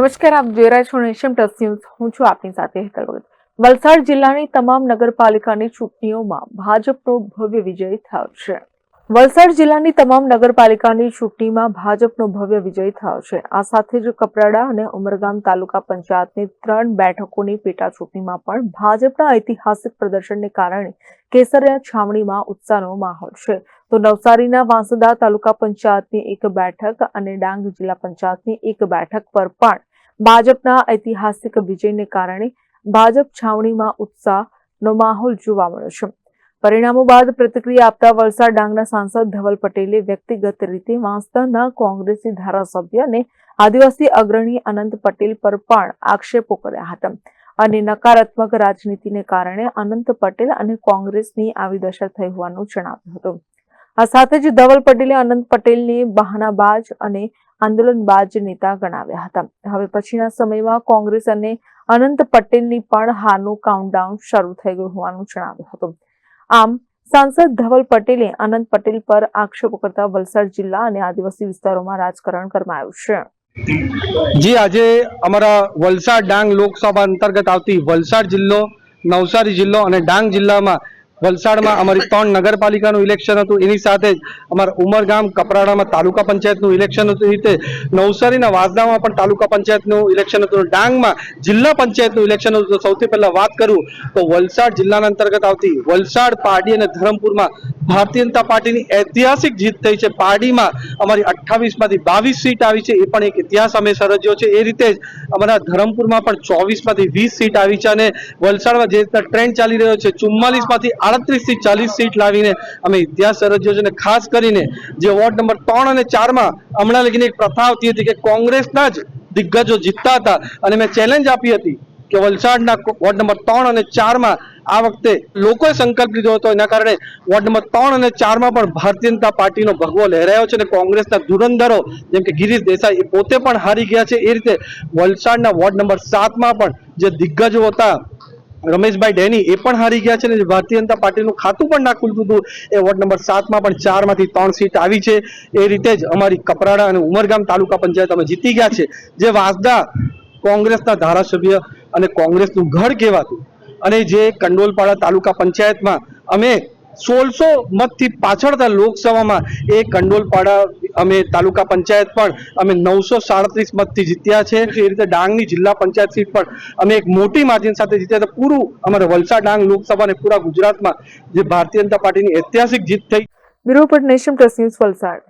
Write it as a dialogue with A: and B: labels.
A: નમસ્કાર, આપ જોઈ રહ્યા છો નેશન પ્લસ ન્યૂઝ. હું છું આપની સાથે હેતલ ભગત. વલસાડ જિલ્લાની તમામ નગરપાલિકાની ચૂંટણીઓમાં ભાજપનો ભવ્ય વિજય થયો છે. વલસાડ જિલ્લાની તમામ નગરપાલિકાની ચૂંટણીમાં ભાજપનો ભવ્ય વિજય થયો છે. આ સાથે જ કપરાડા અને ઉમરગામ તાલુકા પંચાયતની ત્રણ બેઠકોની પેટા ચૂંટણીમાં પણ ભાજપના ઐતિહાસિક પ્રદર્શનને કારણે કેસરિયા છાવણીમાં ઉત્સાહનો માહોલ છે. તો નવસારીના વાંસદા તાલુકા પંચાયતની એક બેઠક અને ડાંગ જિલ્લા પંચાયતની એક બેઠક પર પણ ભાજપના ઐતિહાસિક વિજયને કારણે ભાજપ છાવણીમાં ઉત્સાહનો માહોલ જોવા મળ્યો છે. પરિણામો બાદ પ્રતિક્રિયા આપતા વલસાડ ડાંગના સાંસદ ધવલ પટેલે વ્યક્તિગત રીતે વાંસદાના કોંગ્રેસી ધારાસભ્ય અને આદિવાસી અગ્રણી અનંત પટેલ પર પણ આક્ષેપો કર્યા હતા અને નકારાત્મક રાજનીતિને કારણે અનંત પટેલ અને કોંગ્રેસની આવી દશા થઈ હોવાનું જણાવ્યું હતું. આ સાથે જ ધવલ પટેલે અનંત પટેલને બહાનાબાજ અને આંદોલનબાજ નેતા ગણાવ્યા હતા. હવે પછીના સમયમાં કોંગ્રેસ અને અનંત પટેલની પણ હારનું કાઉન્ટડાઉન શરૂ થઈ ગયું હોવાનું જણાવ્યું હતું. આમ, સાંસદ ધવલ પટેલે અનંત પટેલ પર આક્ષેપો કરતા વલસાડ જિલ્લા અને આદિવાસી વિસ્તારોમાં રાજકારણ ગરમાયું છે.
B: જી, આજે અમારા વલસાડ ડાંગ લોકસભા અંતર્ગત આવતી વલસાડ જિલ્લો, નવસારી જિલ્લો અને ડાંગ જિલ્લામાં વલસાડમાં અમારી ત્રણ નગરપાલિકાનું ઇલેક્શન હતું. એની સાથે જ અમારા ઉમરગામ, કપરાડામાં તાલુકા પંચાયતનું ઇલેક્શન હતું. રીતે નવસારીના વાસદામાં પણ તાલુકા પંચાયતનું ઇલેક્શન હતું. ડાંગમાં જિલ્લા પંચાયતનું ઇલેક્શન હતું. સૌથી પહેલાં વાત કરું તો વલસાડ જિલ્લાના અંતર્ગત આવતી વલસાડ, પારડી અને ધરમપુરમાં ભારતીય જનતા પાર્ટીની ઐતિહાસિક જીત થઈ છે. પારડીમાં અમારી અઠ્ઠાવીસમાંથી બાવીસ સીટ આવી છે. એ પણ એક ઇતિહાસ અમે સર્જ્યો છે. એ રીતે જ અમારા ધરમપુરમાં પણ ચોવીસમાંથી વીસ સીટ આવી છે અને વલસાડમાં જે રીતના ટ્રેન્ડ ચાલી રહ્યો છે ચુમ્માલીસ માંથી થી ચાલીસ સીટ લાવીને અમે ઇતિહાસ સર્જ્યો છે અને ખાસ કરીને જે વોર્ડ નંબર ત્રણ અને ચારમાં હમણાં લગીને એક પ્રથા આવતી હતી કે કોંગ્રેસના જ દિગ્ગજો જીતતા હતા. અને મેં ચેલેન્જ આપી હતી કે વલસાડના વોર્ડ નંબર ત્રણ અને ચારમાં આ વખતે લોકોએ સંકલ્પ લીધો હતો. એના કારણે વોર્ડ નંબર ત્રણ અને ચારમાં પણ ભારતીય જનતા પાર્ટીનો ભગવો લહેરાયો છે અને કોંગ્રેસના ધુરંધરો જેમ કે ગિરીશ દેસાઈ એ પોતે પણ હારી ગયા છે. એ રીતે વલસાડના વોર્ડ નંબર સાતમાં પણ જે દિગ્ગજો હતા રમેશભાઈ ડેની એ પણ હારી ગયા છે ને ભારતીય જનતા પાર્ટીનું ખાતું પણ ના ખુલતું હતું. એ વોર્ડ નંબર સાતમાં પણ ચારમાંથી ત્રણ સીટ આવી છે. એ રીતે જ અમારી કપરાડા અને ઉમરગામ તાલુકા પંચાયત અમે જીતી ગયા છે. જે વાસદા કોંગ્રેસના ધારાસભ્ય અને કોંગ્રેસનું ઘર કહેવાતું અને જે કંડોલપાડા તાલુકા પંચાયતમાં અમે સોળસો મતથી પાછળતા લોકસભામાં એ કંડોલપાડા, અમે તાલુકા પંચાયત પણ અમે નવસો સાડત્રીસ મતથી જીત્યા છે. એ રીતે ડાંગની જિલ્લા પંચાયત સીટ પણ અમે એક મોટી માર્જિન સાથે જીત્યા હતા. પૂરું અમારે વલસાડ ડાંગ લોકસભા અને પૂરા ગુજરાતમાં જે ભારતીય જનતા પાર્ટીની ઐતિહાસિક જીત થઈ.
A: બ્યુરો પર નેશન પ્લસ ન્યૂઝ વલસાડ.